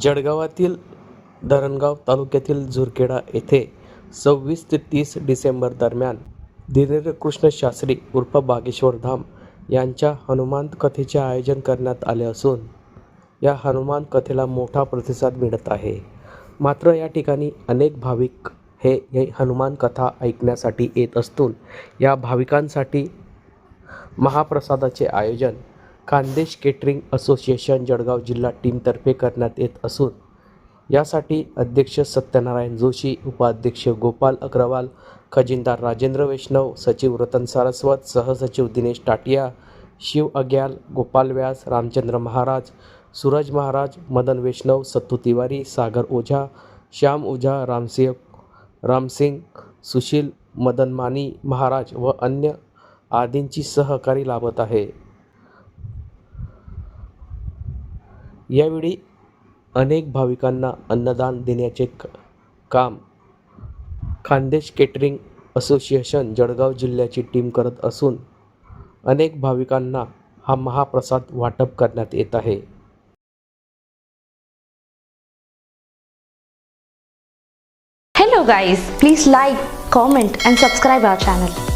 जळगावातील धरणगाव तालुक्यातील झुरखेडा येथे सव्वीस ते तीस डिसेंबर दरम्यान धीरेंद्रकृष्ण शास्त्री उर्फ बागेश्वर धाम यांच्या हनुमान कथेचे आयोजन करण्यात आले असून या हनुमान कथेला मोठा प्रतिसाद मिळत आहे. मात्र या ठिकाणी अनेक भाविक हे हे हनुमान कथा ऐकण्यासाठी येत असून या भाविकांसाठी महाप्रसादाचे आयोजन खानदेश केटरिंग असोसिएशन जळगाव जिल्हा टीमतर्फे करण्यात येत असून यासाठी अध्यक्ष सत्यनारायण जोशी उपाध्यक्ष गोपाल अग्रवाल खजिनदार राजेंद्र वैष्णव सचिव रतन सारस्वत सहसचिव दिनेश टाटिया शिव अग्याल गोपाल व्यास रामचंद्र महाराज सूरज महाराज मदन वैष्णव सत्तू तिवारी सागर ओझा श्याम ओझा रामसिंह रामसिंग सुशील मदन मानी महाराज व अन्य आदींची सहकारी लाभत आहे. यावेळी अनेक भाविकांना अन्नदान देण्याचे क- काम खानदेश केटरिंग असोसिएशन जळगाव जिल्ह्याची टीम करत असून अनेक भाविकांना हा महाप्रसाद वाटप करण्यात येत आहे. Hello guys please like comment and subscribe our channel